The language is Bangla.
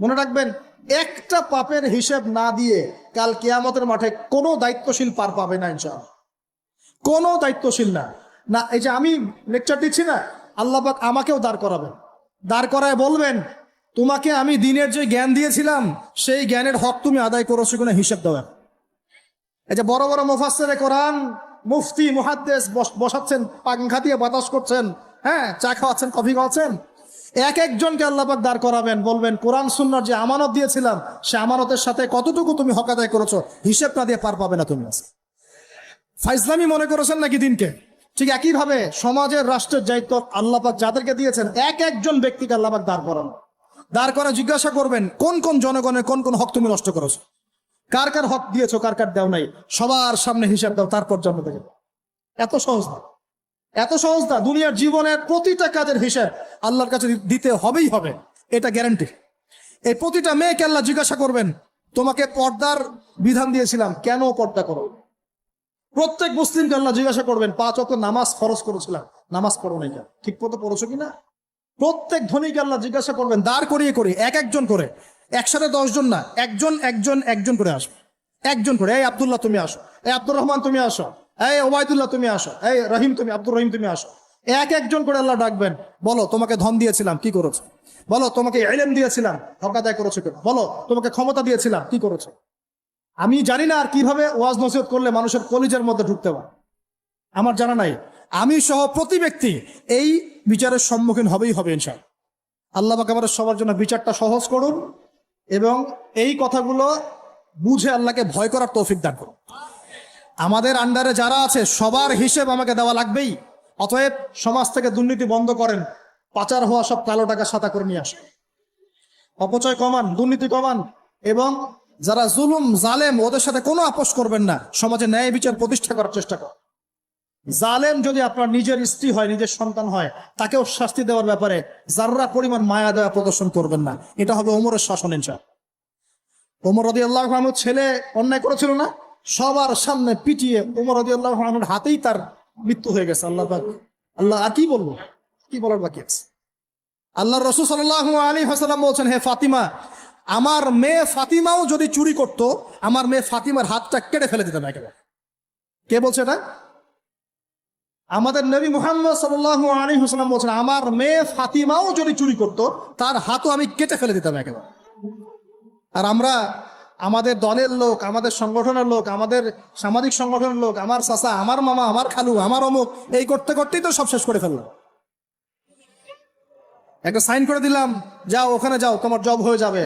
মনে রাখবেন, একটা পাপের হিসেব না দিয়ে কাল কেয়ামতের মাঠে কোনো দায়িত্বশীল পার পাবে না ইনশাআল্লাহ। কোনো দায়িত্বশীল না। না, এই যে আমি লেকচার দিচ্ছি না আল্লাপাক আমাকেও দাঁড় করাবেন। দাঁড় করায় বলবেন, তোমাকে আমি দিনের যে জ্ঞান দিয়েছিলাম, সেই জ্ঞানের হক তুমি আদায় করেছ কিনা হিসেব দেওয়া এই যে বড় বড় মুফাসসিরে কোরআন, মুফতি, মুহাদ্দেস বস- বসাচ্ছেন পাংখা দিয়ে বাতাস করছেন হ্যাঁ চা খাওয়াচ্ছেন, কফি খাওয়াচ্ছেন এক একজনকে আল্লাহ পাক দাঁড় করাবেন, বলবেন, কোরআন সুন্নার যে আমানত দিয়েছিলাম, সে আমানতের সাথে কতটুকু তুমি হকাদায় করেছ হিসেব না দিয়ে পার পাবে না তুমি আজকে। ফাইজলামি মনে করেছেন নাকি দিনকে? ঠিক একইভাবে সমাজের, রাষ্ট্রের দায়িত্ব আল্লাপাক যাদেরকে দিয়েছেন, এক একজন ব্যক্তিকে আল্লাপাক দাঁড় করানো। দাঁড় করা জিজ্ঞাসা করবেন, কোন কোন জনগণের কোন কোন হক তুমি নষ্ট করেছ? কার কার হক দিয়েছ, কার কার দেও নাই? সবার সামনে হিসাব দাও, তারপর জন্ম থেকে এত সহজ না। এত সহজ না, দুনিয়ার জীবনের প্রতিটা কাজের হিসাব আল্লাহর কাছে দিতে হবেই হবে, এটা গ্যারান্টি এই প্রতিটা মেয়েকে আল্লাহ জিজ্ঞাসা করবেন, তোমাকে পর্দার বিধান দিয়েছিলাম, কেন পর্দা করো? প্রত্যেক মুসলিমকে আল্লাহ জিজ্ঞাসা করবেন, পাঁচ অত নামাজ খরচ করেছিলাম, নামাজ পড়ো নাই কেন? ঠিক মতো পড়েছো কিনা? প্রত্যেক ধনীকে আল্লাহ জিজ্ঞাসা করবেন, দাঁড় করিয়ে করে, এক একজন করে, একসাথে দশজন না, একজন একজন একজন করে আসবে একজন করে, এই আব্দুল্লাহ, তুমি আসো, এই আব্দুর রহমান, তুমি আসো। এই ওবায়দুল্লাহ, তুমি আসো। এই রহিম, তুমি, আব্দুর রহিম, তুমি আসো। এক একজন করে আল্লাহ ডাকবেন। বলো, তোমাকে ধন দিয়েছিলাম, কি করেছ? বলো, তোমাকে এলেম দিয়েছিলাম হকাদায় করেছ কেন? বলো, তোমাকে ক্ষমতা দিয়েছিলাম, কি করেছ? আমি জানি না আর কীভাবে ওয়াজ নসিহত করলে মানুষের কলিজের মধ্যে ঢুকতে পারে। আমার জানা নাই। আমি সহ প্রতি ব্যক্তি এই বিচারের সম্মুখীন হবেই হবে ইনশাল আল্লাহ আমাদের সবার জন্য বিচারটা সহজ করুন এবং এই কথাগুলো বুঝে আল্লাহকে ভয় করার তৌফিক দান করুন। আমাদের আন্ডারে যারা আছে, সবার হিসেব আমাকে দেওয়া লাগবেই। অতএব সমাজ থেকে দুর্নীতি বন্ধ করেন, পাচার হওয়া সব কালো টাকা সাদা করে নিয়ে আসেন। অপচয় কমান, দুর্নীতি কমান, এবং যারা জুলুম, জালেম, ওদের সাথে কোনো আপোষ করবেন না। সমাজে ন্যায় বিচার প্রতিষ্ঠা করার চেষ্টা কর জালেম যদি আপনার নিজের স্ত্রী হয়, নিজের সন্তান হয়, তাকেও শাস্তি দেওয়ার ব্যাপারে যাররা পরিমাণ মায়া দেওয়া প্রদর্শন করবেন না। এটা হবে ওমরের শাসন ইনশা ওমর রদি আল্লাহ ছেলে অন্যায় করেছিল না? সবার সামনে পিটিয়ে ওমর রদি আল্লাহ হাতেই তার মৃত্যু হয়ে গেছে, আল্লাহ আল্লাহ, আর কি বলব? কি বলার বাকি আছে? আল্লাহ রসুল সাল্লাহ আলী হাসালাম বলছেন, হে ফাতিমা, আমার মেয়ে ফাতিমাও যদি চুরি করত, আমার মেয়ে ফাতিমার হাতটা কেটে ফেলে দিতাম একেবারে। কে বলছে এটা? আমাদের নবী মুহাম্মদ সাল্লাহ আলী হাসালাম বলছেন, আমার মেয়ে ফাতিমাও যদি চুরি করত, তার হাতও আমি কেটে ফেলে দিতাম একেবারে। আর আমরা আমাদের দলের লোক, আমাদের সংগঠনের লোক, আমাদের সামাজিক সংগঠনের লোক, আমার চাচা, আমার মামা, আমার খালু, আমার অমুক, এই করতে করতেই তো সব শেষ করে ফেললাম। একটা সাইন করে দিলাম, যাও, ওখানে যাও, তোমার জব হয়ে যাবে।